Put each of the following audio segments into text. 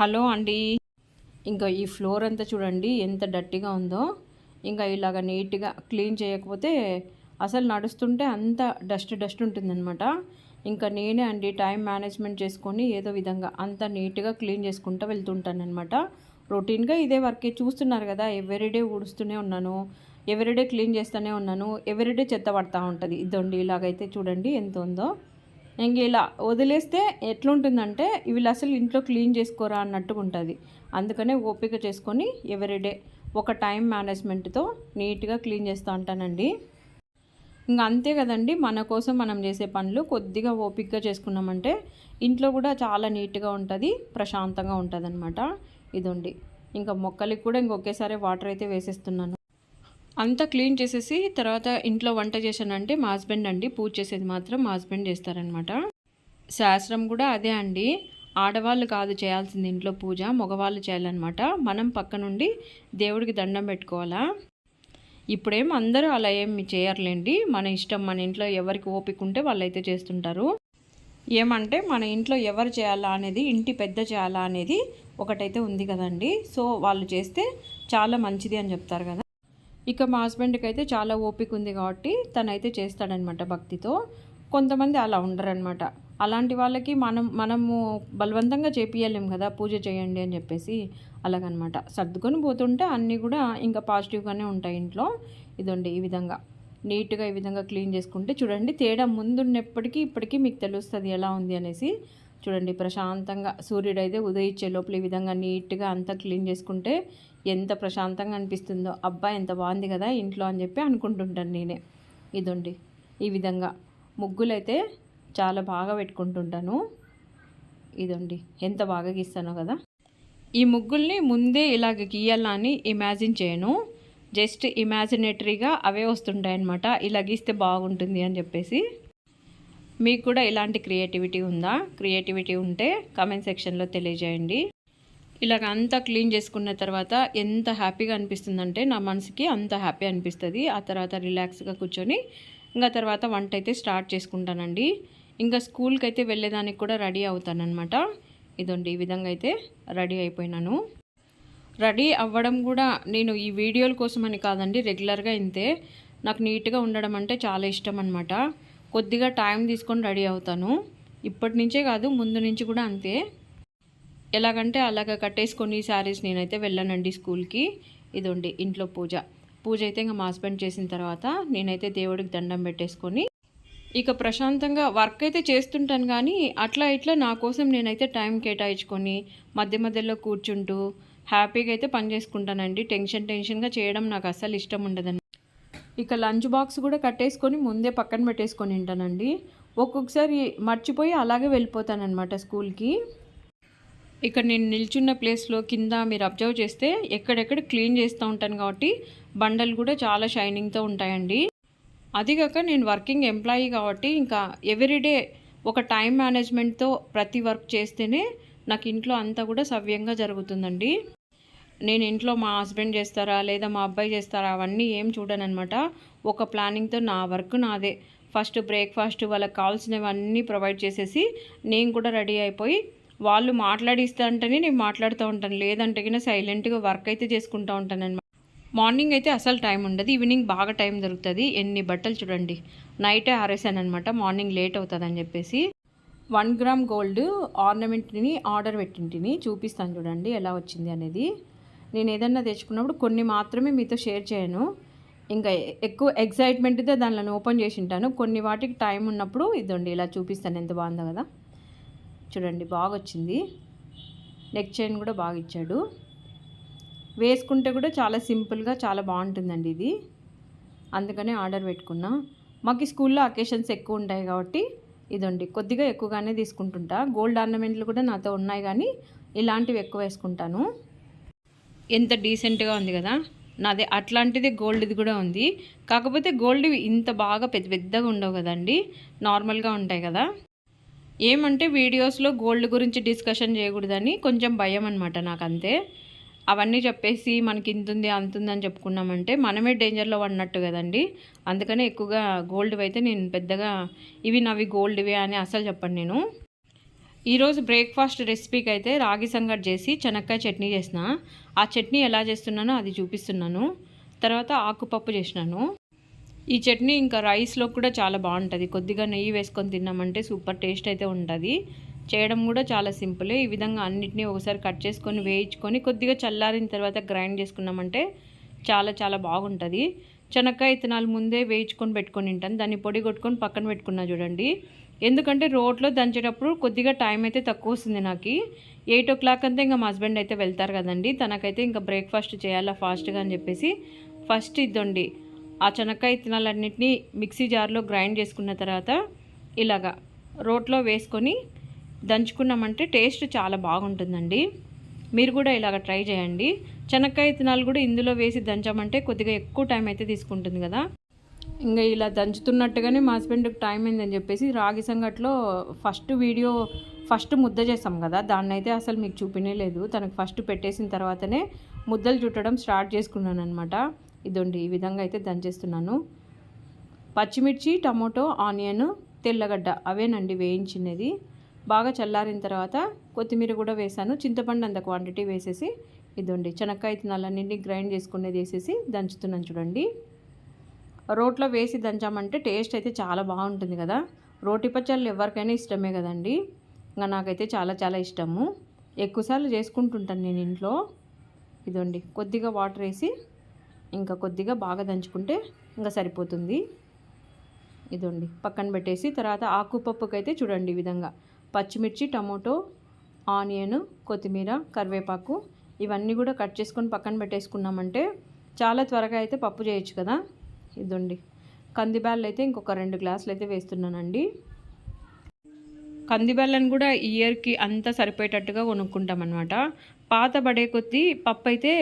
Hello అండి. ఇంకా ఈ ఫ్లోర్ అంతా చూడండి ఎంత డట్టిగా ఉందో. ఇంకా ఇలాగ నీట్గా క్లీన్ చేయకపోతే అసలు నడుస్తుంటే అంత డస్ట్ డస్ట్ ఉంటుందన్నమాట. ఇంకా నేనే అండి టైం మేనేజ్మెంట్ చేసుకొని ఏదో విధంగా అంత నీట్గా క్లీన్ చేసుకుంటూ వెళ్తుంటాను అనమాట రొటీన్గా ఇదే వర్కే. చూస్తున్నారు కదా ఎవ్రీడే ఊడుస్తూనే ఉన్నాను ఎవ్రీడే క్లీన్ చేస్తూనే ఉన్నాను ఎవ్రీడే చెత్త పడతా ఉంటుంది. ఇదండి ఇలాగైతే చూడండి ఎంత ఉందో. ఇంక ఇలా వదిలేస్తే ఎట్లుంటుందంటే వీళ్ళు అసలు ఇంట్లో క్లీన్ చేసుకోరా అన్నట్టుగా ఉంటుంది అందుకనే ఓపిక చేసుకొని ఎవ్రీడే ఒక టైం మేనేజ్మెంట్తో నీట్గా క్లీన్ చేస్తూ ఉంటానండి. ఇంకా అంతే కదండి మన కోసం మనం చేసే పనులు కొద్దిగా ఓపిక్గా చేసుకున్నామంటే ఇంట్లో కూడా చాలా నీట్గా ఉంటుంది ప్రశాంతంగా ఉంటుంది అనమాట ఇదండి. ఇంకా మొక్కలకి కూడా ఇంకొకేసారి వాటర్ అయితే వేసేస్తున్నాను. అంతా క్లీన్ చేసేసి తర్వాత ఇంట్లో వంట చేశానంటే మా హస్బెండ్ అండి పూజ చేసేది మాత్రం మా హస్బెండ్ చేస్తారనమాట శాస్త్రం కూడా అదే అండి. ఆడవాళ్ళు కాదు చేయాల్సింది ఇంట్లో పూజ మగవాళ్ళు చేయాలన్నమాట. మనం పక్క నుండి దేవుడికి దండం పెట్టుకోవాలా? ఇప్పుడేం అందరూ అలా ఏమి చేయర్లేండి. మన ఇష్టం మన ఇంట్లో ఎవరికి ఓపిక ఉంటే వాళ్ళైతే చేస్తుంటారు. ఏమంటే మన ఇంట్లో ఎవరు చేయాలా అనేది ఇంటి పెద్ద చేయాలా అనేది ఒకటైతే ఉంది కదండి. సో వాళ్ళు చేస్తే చాలా మంచిది అని చెప్తారు కదా. ఇక మా హస్బెండ్కి అయితే చాలా ఓపిక ఉంది కాబట్టి తనైతే చేస్తాడనమాట భక్తితో. కొంతమంది అలా ఉండరనమాట. అలాంటి వాళ్ళకి మనం మనము బలవంతంగా చేపియలేం కదా పూజ చేయండి అని చెప్పేసి అలాగనమాట. సర్దుకొని పోతుంటే అన్నీ కూడా ఇంకా పాజిటివ్గానే ఉంటాయి ఇంట్లో. ఇదండి ఈ విధంగా. నీట్గా ఈ విధంగా క్లీన్ చేసుకుంటే చూడండి తేడా ముందున్నప్పటికీ ఇప్పటికీ మీకు తెలుస్తుంది ఎలా ఉంది అనేసి చూడండి ప్రశాంతంగా సూర్యుడు అయితే ఉదయించే లోపల ఈ విధంగా నీట్గా అంతా క్లీన్ చేసుకుంటే ఎంత ప్రశాంతంగా అనిపిస్తుందో. అబ్బాయి ఎంత బాగుంది కదా ఇంట్లో అని చెప్పి అనుకుంటుంటాను నేనే. ఇదండి ఈ విధంగా ముగ్గులైతే చాలా బాగా పెట్టుకుంటుంటాను. ఇదండి ఎంత బాగా గీస్తానో కదా. ఈ ముగ్గుల్ని ముందే ఇలాగ గీయాలని ఇమాజిన్ చేయను. జస్ట్ ఇమాజినేటరీగా అవే వస్తుంటాయన్నమాట. ఇలా గీస్తే బాగుంటుంది అని చెప్పేసి. మీకు కూడా ఇలాంటి క్రియేటివిటీ ఉందా? క్రియేటివిటీ ఉంటే కామెంట్ సెక్షన్లో తెలియజేయండి. ఇలాగ అంతా క్లీన్ చేసుకున్న తర్వాత ఎంత హ్యాపీగా అనిపిస్తుందంటే నా మనసుకి అంత హ్యాపీ అనిపిస్తుంది. ఆ తర్వాత రిలాక్స్గా కూర్చొని ఇంకా తర్వాత వంట అయితే స్టార్ట్ చేసుకుంటానండి. ఇంకా స్కూల్కి అయితే వెళ్ళేదానికి కూడా రెడీ అవుతానమాట ఇదండి ఈ విధంగా అయితే రెడీ అయిపోయినాను. రెడీ అవ్వడం కూడా నేను ఈ వీడియోల కోసం అని కాదండి రెగ్యులర్గా ఇంతే. నాకు నీట్గా ఉండడం అంటే చాలా ఇష్టం అనమాట కొద్దిగా టైం తీసుకొని రెడీ అవుతాను. ఇప్పటి నుంచే కాదు ముందు నుంచి కూడా అంతే. ఎలాగంటే అలాగ కట్టేసుకొని శారీస్ నేనైతే వెళ్ళానండి స్కూల్కి ఇదండి ఇంట్లో పూజ. పూజ అయితే ఇంకా మా హస్బెండ్ చేసిన తర్వాత నేనైతే దేవుడికి దండం పెట్టేసుకొని ఇక ప్రశాంతంగా వర్క్ అయితే చేస్తుంటాను కానీ అట్లా ఇట్లా నా కోసం నేనైతే టైం కేటాయించుకొని మధ్య మధ్యలో కూర్చుంటూ హ్యాపీగా అయితే పని చేసుకుంటానండి. టెన్షన్ టెన్షన్గా చేయడం నాకు అస్సలు ఇష్టం ఉండదండి. ఇక లంచ్ బాక్స్ కూడా కట్టేసుకొని ముందే పక్కన పెట్టేసుకొని తింటానండి. ఒక్కొక్కసారి మర్చిపోయి అలాగే వెళ్ళిపోతానమాట స్కూల్కి. ఇక్కడ నేను నిల్చున్న ప్లేస్లో కింద మీరు అబ్జర్వ్ చేస్తే ఎక్కడెక్కడ క్లీన్ చేస్తూ ఉంటాను కాబట్టి బండలు కూడా చాలా షైనింగ్తో ఉంటాయండి. అదిగాక నేను వర్కింగ్ ఎంప్లాయీ కాబట్టి ఇంకా ఎవ్రీడే ఒక టైం మేనేజ్మెంట్తో ప్రతి వర్క్ చేస్తేనే నాకు ఇంట్లో అంతా కూడా సవ్యంగా జరుగుతుందండి. నేను ఇంట్లో మా హస్బెండ్ చేస్తారా లేదా మా అబ్బాయి చేస్తారా అవన్నీ ఏం చూడనమాట ఒక ప్లానింగ్తో నా వర్క్ నాదే. ఫస్ట్ బ్రేక్ఫాస్ట్ వాళ్ళకి కావాల్సినవన్నీ ప్రొవైడ్ చేసేసి నేను కూడా రెడీ అయిపోయి వాళ్ళు మాట్లాడిస్తా అంటేనే నేను మాట్లాడుతూ ఉంటాను. లేదంటే కన్నా సైలెంట్గా వర్క్ అయితే చేసుకుంటూ ఉంటాను అనమాట మార్నింగ్ అయితే అసలు టైం ఉండదు. ఈవినింగ్ బాగా టైం దొరుకుతుంది. ఎన్ని బట్టలు చూడండి. నైటే ఆరేసాను అనమాట మార్నింగ్ లేట్ అవుతుందని చెప్పేసి. వన్ గ్రామ్ గోల్డ్ ఆర్నమెంట్ని ఆర్డర్ పెట్టింటిని. చూపిస్తాను చూడండి ఎలా వచ్చింది అనేది. నేను ఏదన్నా తెచ్చుకున్నప్పుడు కొన్ని మాత్రమే మీతో షేర్ చేయను. ఇంకా ఎక్కువ ఎగ్జైట్మెంట్తో దానిలో ఓపెన్ చేసి ఉంటాను కొన్ని వాటికి టైం ఉన్నప్పుడు ఇదండి ఇలా చూపిస్తాను. ఎంత బాగుందో కదా. చూడండి బాగా వచ్చింది నెక్ చైన్ కూడా బాగా ఇచ్చాడు. వేసుకుంటే కూడా చాలా సింపుల్గా చాలా బాగుంటుందండి ఇది. అందుకనే ఆర్డర్ పెట్టుకున్నా. మాకు స్కూల్లో అకేషన్స్ ఎక్కువ ఉంటాయి కాబట్టి ఇదండి కొద్దిగా ఎక్కువగానే తీసుకుంటుంటా. గోల్డ్ ఆర్నమెంట్లు కూడా నాతో ఉన్నాయి కానీ ఇలాంటివి ఎక్కువ వేసుకుంటాను. ఎంత డీసెంట్గా ఉంది కదా నాది అట్లాంటిది గోల్డ్ది కూడా ఉంది. కాకపోతే గోల్డ్వి ఇంత బాగా పెద్ద పెద్దగా ఉండవు కదండి నార్మల్గా ఉంటాయి కదా. ఏమంటే వీడియోస్లో గోల్డ్ గురించి డిస్కషన్ చేయకూడదని కొంచెం భయం అనమాట నాకు అంతే అవన్నీ చెప్పేసి మనకి ఇంత ఉంది అంత అని చెప్పుకున్నామంటే మనమే డేంజర్లో పడినట్టు కదండి. అందుకనే ఎక్కువగా గోల్డ్వి అయితే నేను పెద్దగా ఇవి నవి గోల్డ్వే అని అసలు చెప్పండి నేను. ఈరోజు బ్రేక్ఫాస్ట్ రెసిపీకి అయితే రాగి సంగటి చేసి చెనక్కాయ చట్నీ చేసిన. ఆ చట్నీ ఎలా చేస్తున్నానో అది చూపిస్తున్నాను. తర్వాత ఆకుపప్పు చేసినాను. ఈ చట్నీ ఇంకా రైస్లో కూడా చాలా బాగుంటుంది. కొద్దిగా నెయ్యి వేసుకొని తిన్నామంటే సూపర్ టేస్ట్ అయితే ఉంటుంది. చేయడం కూడా చాలా సింపులే. ఈ విధంగా అన్నిటినీ ఒకసారి కట్ చేసుకొని వేయించుకొని కొద్దిగా చల్లారిన తర్వాత గ్రైండ్ చేసుకున్నామంటే చాలా చాలా బాగుంటుంది. చెనక్కాయ ఇత్తనాలు ముందే వేయించుకొని పెట్టుకొని తింటాను దాన్ని పొడి కొట్టుకొని పక్కన పెట్టుకున్నా చూడండి. ఎందుకంటే రోడ్లో దంచేటప్పుడు కొద్దిగా టైం అయితే తక్కువ వస్తుంది నాకు. ఎయిట్ ఓ క్లాక్ అంతా ఇంకా మా హస్బెండ్ అయితే వెళ్తారు కదండి. తనకైతే ఇంకా బ్రేక్ఫాస్ట్ చేయాలా ఫాస్ట్గా అని చెప్పేసి ఫస్ట్ ఇద్దండి. ఆ చెనక్కాయ ఇత్తనాలన్నింటినీ మిక్సీ జార్లో గ్రైండ్ చేసుకున్న తర్వాత ఇలాగా రోట్లో వేసుకొని దంచుకున్నామంటే టేస్ట్ చాలా బాగుంటుందండి. మీరు కూడా ఇలాగ ట్రై చేయండి. చెనక్కాయ ఇత్తనాలు కూడా ఇందులో వేసి దంచామంటే కొద్దిగా ఎక్కువ టైం అయితే తీసుకుంటుంది కదా. ఇంకా ఇలా దంచుతున్నట్టుగానే మా హస్బెండ్కి టైం అయిందని చెప్పేసి రాగి సంగట్లో ఫస్ట్ వీడియో ఫస్ట్ ముద్ద చేస్తాం కదా దాన్ని అయితే అసలు మీకు చూపినేలేదు తనకు ఫస్ట్ పెట్టేసిన తర్వాతనే ముద్దలు చుట్టడం స్టార్ట్ చేసుకున్నాను అనమాట ఇదండి ఈ విధంగా అయితే దంచేస్తున్నాను. పచ్చిమిర్చి టమోటో ఆనియన్ తెల్లగడ్డ అవేనండి వేయించినది. బాగా చల్లారిన తర్వాత కొత్తిమీర కూడా వేసాను. చింతపండు అంత క్వాంటిటీ వేసేసి ఇదండి చెనక్కాయ తినాలన్నింటినీ గ్రైండ్ చేసుకునేది వేసేసి దంచుతున్నాను చూడండి. రోట్లో వేసి దంచామంటే టేస్ట్ అయితే చాలా బాగుంటుంది కదా. రోటి పచ్చళ్ళు ఎవరికైనా ఇష్టమే కదండి. ఇంకా నాకైతే చాలా చాలా ఇష్టము. ఎక్కువసార్లు చేసుకుంటుంటాను నేను ఇంట్లో. ఇదండి కొద్దిగా వాటర్ వేసి ఇంకా కొద్దిగా బాగా దంచుకుంటే ఇంకా సరిపోతుంది. ఇదండి పక్కన పెట్టేసి తర్వాత ఆకుపప్పుకైతే అయితే చూడండి ఈ విధంగా. పచ్చిమిర్చి టమోటో ఆనియన్ కొత్తిమీర కరివేపాకు ఇవన్నీ కూడా కట్ చేసుకొని పక్కన పెట్టేసుకున్నామంటే చాలా త్వరగా అయితే పప్పు చేయొచ్చు కదా. ఇదండి. కందిబ్యాళ్ళు అయితే ఇంకొక రెండు గ్లాసులు అయితే వేస్తున్నానండి కందిబ్యాళ్ళని కూడా ఇయర్కి అంత సరిపోయేటట్టుగా కొనుక్కుంటాం అనమాట పాత పడే కొద్దీ పప్పు అయితే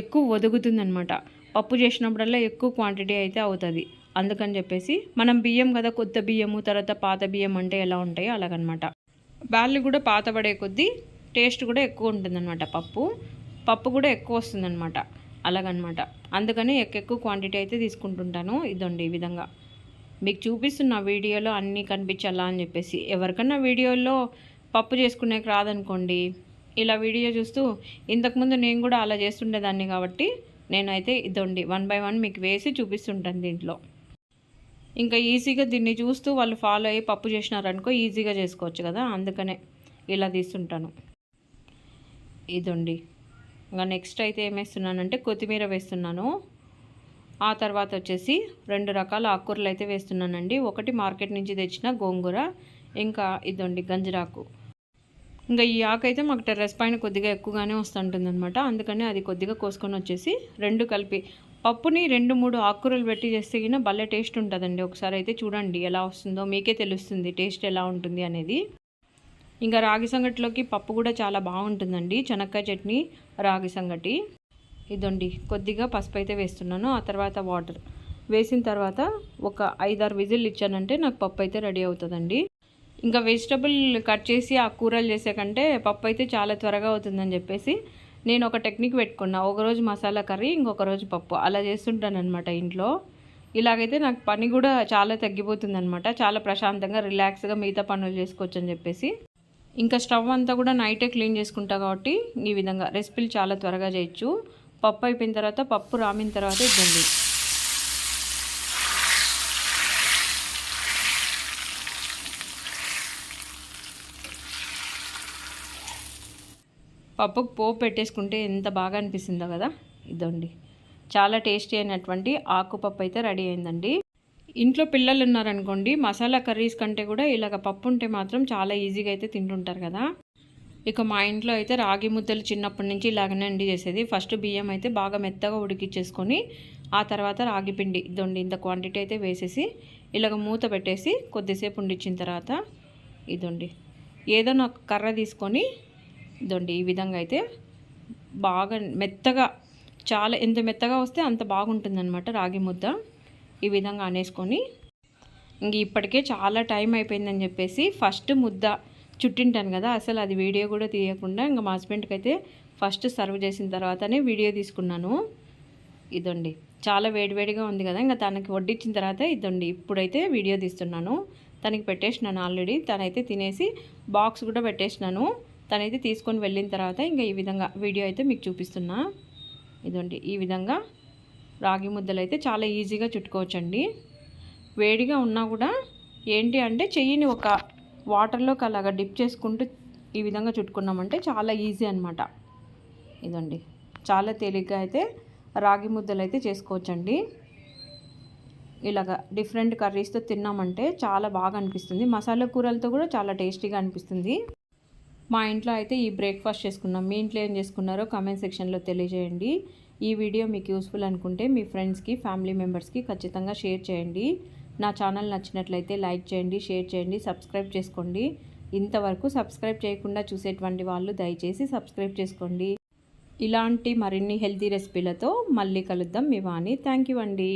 ఎక్కువ వదుగుతుందనమాట పప్పు చేసినప్పుడల్లా ఎక్కువ క్వాంటిటీ అయితే అవుతుంది. అందుకని చెప్పేసి మనం బియ్యం కదా కొత్త బియ్యము తర్వాత పాత బియ్యం అంటే ఎలా ఉంటాయో అలాగనమాట బ్యాళ్ళు కూడా పాత పడే కొద్దీ టేస్ట్ కూడా ఎక్కువ ఉంటుందన్నమాట పప్పు. పప్పు కూడా ఎక్కువ వస్తుందన్నమాట. అలాగనమాట. అందుకని ఎక్కువ క్వాంటిటీ అయితే తీసుకుంటుంటాను ఇదండి ఈ విధంగా. మీకు చూపిస్తున్న వీడియోలో అన్నీ కనిపించాలా అని చెప్పేసి. ఎవరికన్నా వీడియోలో పప్పు చేసుకునేకి రాదనుకోండి ఇలా వీడియో చూస్తూ ఇంతకుముందు నేను కూడా అలా చేస్తుండేదాన్ని కాబట్టి నేనైతే ఇదండి వన్ బై వన్ మీకు వేసి చూపిస్తుంటాను దీంట్లో. ఇంకా ఈజీగా దీన్ని చూస్తూ వాళ్ళు ఫాలో అయ్యి పప్పు చేసినారనుకో ఈజీగా చేసుకోవచ్చు కదా అందుకనే ఇలా తీస్తుంటాను. ఇదండి ఇంకా నెక్స్ట్ అయితే ఏమేస్తున్నానంటే కొత్తిమీర వేస్తున్నాను. ఆ తర్వాత వచ్చేసి రెండు రకాల ఆకుకూరలు అయితే వేస్తున్నానండి. ఒకటి మార్కెట్ నుంచి తెచ్చిన గోంగూర ఇంకా ఇదండి గంజరాకు. ఇంకా ఈ ఆకు అయితే మాకు టెర్రస్ పైన కొద్దిగా ఎక్కువగానే వస్తుంటుంది అనమాట అందుకని అది కొద్దిగా కోసుకొని వచ్చేసి రెండు కలిపి పప్పుని రెండు మూడు ఆకుకూరలు పెట్టి చేస్తే కింద భలే టేస్ట్ ఉంటుందండి. ఒకసారి అయితే చూడండి ఎలా వస్తుందో. మీకే తెలుస్తుంది టేస్ట్ ఎలా ఉంటుంది అనేది. ఇంకా రాగి సంగటిలోకి పప్పు కూడా చాలా బాగుంటుందండి. చెనక్కాయ చట్నీ రాగి సంగటి. ఇదండి కొద్దిగా పసుపు అయితే వేస్తున్నాను. ఆ తర్వాత వాటర్. వేసిన తర్వాత ఒక ఐదారు విజిల్ ఇచ్చానంటే నాకు పప్పు అయితే రెడీ అవుతుందండి. ఇంకా వెజిటబుల్ కట్ చేసి ఆ కూరలు చేసే కంటే పప్పు అయితే చాలా త్వరగా అవుతుందని చెప్పేసి నేను ఒక టెక్నిక్ పెట్టుకున్నా. ఒకరోజు మసాలా కర్రీ ఇంకొక రోజు పప్పు. అలా చేస్తుంటానమాట ఇంట్లో. ఇలాగైతే నాకు పని కూడా చాలా తగ్గిపోతుందనమాట చాలా ప్రశాంతంగా రిలాక్స్గా మిగతా పనులు చేసుకోవచ్చు అని చెప్పేసి. ఇంకా స్టవ్ అంతా కూడా నైటే క్లీన్ చేసుకుంటా కాబట్టి ఈ విధంగా రెసిపీలు చాలా త్వరగా చేయొచ్చు. పప్పు అయిపోయిన తర్వాత పప్పు రామిన తర్వాత ఇద్దండి పప్పుకు పోపు పెట్టేసుకుంటే ఎంత బాగా అనిపిస్తుందో కదా. ఇదండి చాలా టేస్టీ అయినటువంటి ఆకుపప్పు అయితే రెడీ అయిందండి. ఇంట్లో పిల్లలు ఉన్నారనుకోండి మసాలా కర్రీస్ కంటే కూడా ఇలాగ పప్పు ఉంటే మాత్రం చాలా ఈజీగా అయితే తింటుంటారు కదా. ఇక మా ఇంట్లో అయితే రాగి ముద్దలు చిన్నప్పటి నుంచి ఇలాగనే అండి చేసేది. ఫస్ట్ బియ్యం అయితే బాగా మెత్తగా ఉడికిచ్చేసుకొని ఆ తర్వాత రాగి పిండి ఇదండి ఇంత క్వాంటిటీ అయితే వేసేసి ఇలాగ మూత పెట్టేసి కొద్దిసేపు ఉండిచ్చిన తర్వాత ఇదండి. ఏదైనా కర్ర తీసుకొని ఇదండి ఈ విధంగా అయితే బాగా మెత్తగా చాలా ఎంత మెత్తగా వస్తే అంత బాగుంటుందన్నమాట రాగి ముద్ద. ఈ విధంగా అనేసుకొని ఇంక ఇప్పటికే చాలా టైం అయిపోయిందని చెప్పేసి ఫస్ట్ ముద్ద చుట్టింటాను కదా అసలు అది వీడియో కూడా తీయకుండా ఇంకా మా హస్బెండ్కి అయితే ఫస్ట్ సర్వ్ చేసిన తర్వాతనే వీడియో తీసుకున్నాను. ఇదండి. చాలా వేడివేడిగా ఉంది కదా ఇంకా తనకి వడ్డించిన తర్వాత ఇదండి ఇప్పుడైతే వీడియో తీస్తున్నాను. తనకి పెట్టేసినాను ఆల్రెడీ తనైతే తినేసి బాక్స్ కూడా పెట్టేసినాను. తనైతే తీసుకొని వెళ్ళిన తర్వాత ఇంకా ఈ విధంగా వీడియో అయితే మీకు చూపిస్తున్నా. ఇదండి ఈ విధంగా రాగి ముద్దలు అయితే చాలా ఈజీగా చుట్టుకోవచ్చండి. వేడిగా ఉన్నా కూడా ఏంటి అంటే చెయ్యిని ఒక వాటర్లోకి అలాగా డిప్ చేసుకుంటూ ఈ విధంగా చుట్టుకున్నామంటే చాలా ఈజీ అనమాట ఇదండి. చాలా తేలిగ్గా అయితే రాగి ముద్దలు అయితే చేసుకోవచ్చండి. ఇలాగ డిఫరెంట్ కర్రీస్తో తిన్నామంటే చాలా బాగా అనిపిస్తుంది. మసాలా కూరలతో కూడా చాలా టేస్టీగా అనిపిస్తుంది. మా ఇంట్లో అయితే ఈ బ్రేక్ఫాస్ట్ చేసుకున్నాం. మీ ఇంట్లో ఏం చేసుకున్నారో కామెంట్ సెక్షన్లో తెలియజేయండి. ఈ వీడియో మీకు యూస్ఫుల్ అనుకుంటే మీ ఫ్రెండ్స్కి ఫ్యామిలీ మెంబర్స్కి ఖచ్చితంగా షేర్ చేయండి. నా ఛానల్ నచ్చినట్లయితే లైక్ చేయండి షేర్ చేయండి సబ్స్క్రైబ్ చేసుకోండి. ఇంతవరకు సబ్స్క్రైబ్ చేయకుండా చూసేటువంటి వాళ్ళు దయచేసి సబ్స్క్రైబ్ చేసుకోండి. ఇలాంటి మరిన్ని హెల్తీ రెసిపీలతో మళ్ళీ కలుద్దాం మీ వాణి. థ్యాంక్ యూ అండి.